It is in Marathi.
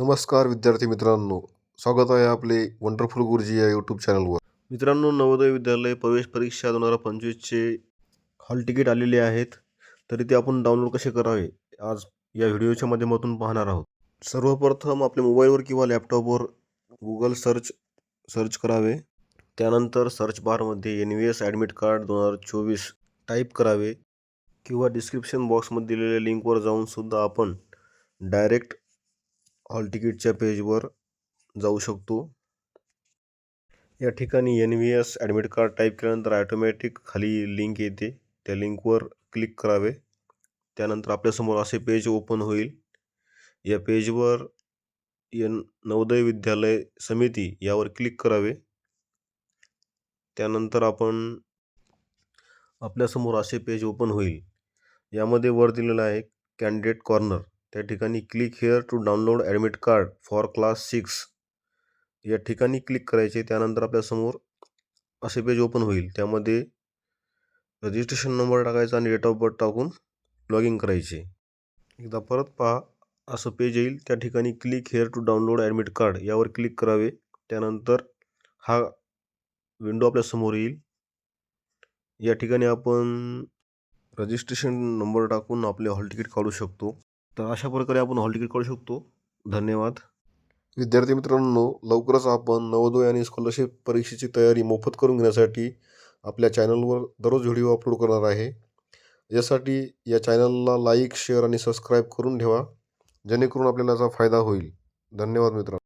नमस्कार विद्यार्थी मित्रांनो. स्वागत आहे आपले वंडरफुल गुरुजी या यूट्यूब चॅनलवर मित्रांनो नवोदय विद्यालय प्रवेश परीक्षा दोन हजार पंचवीसचे हॉल तिकीट आलेले आहेत. तरी ते आपण डाउनलोड कसे करावे? आज या व्हिडिओच्या माध्यमातून पाहणार आहोत. सर्वप्रथम आपल्या मोबाईलवर किंवा लॅपटॉपवर गुगल सर्च सर्च करावे. त्यानंतर सर्च बारमध्ये N V S admit card दोन हजार चोवीस टाईप करावे. किंवा डिस्क्रिप्शन बॉक्समध्ये दिलेल्या लिंकवर जाऊन सुद्धा आपण डायरेक्ट हॉल तिकीटच्या पेजवर जाऊ शकतो. या ठिकाणी N V S admit card type केल्यानंतर ॲटोमॅटिक खाली लिंक येते. त्या लिंकवर क्लिक करावे. त्यानंतर आपल्यासमोर असे पेज ओपन होईल. या पेजवर एन नवोदय विद्यालय समिती यावर क्लिक करावे. त्यानंतर आपण आपल्यासमोर असे पेज ओपन होईल. यामध्ये वर दिलेलं आहे कॅन्डिडेट कॉर्नर त्या ठिकाणी click here to download admit card for class six या ठिकाणी क्लिक करायचे त्यानंतर आपल्यासमोर असे पेज ओपन होईल. त्यामध्ये रजिस्ट्रेशन नंबर टाकायचा आणि डेट ऑफ बर्थ टाकून लॉग इन करायचे. एकदा परत पहा असं पेज येईल. त्या ठिकाणी click here to download admit card यावर क्लिक करावे. त्यानंतर हा विंडो आपल्यासमोर येईल. या ठिकाणी आपण रजिस्ट्रेशन नंबर टाकून आपले हॉल तिकीट काढू शकतो. तर अशा प्रकारे आपण हॉल तिकीट काढू शकतो. धन्यवाद. विद्यार्थी मित्रांनो लवकरच आपण नवोदय आणि स्कॉलरशिप परीक्षेची तयारी मोफत करून घेण्यासाठी आपल्या चॅनलवर दररोज व्हिडिओ अपलोड करणार आहे. यासाठी या चॅनलला लाईक शेअर आणि सबस्क्राईब करून ठेवा जेणेकरून आपल्याला याचा फायदा होईल. धन्यवाद मित्रांनो.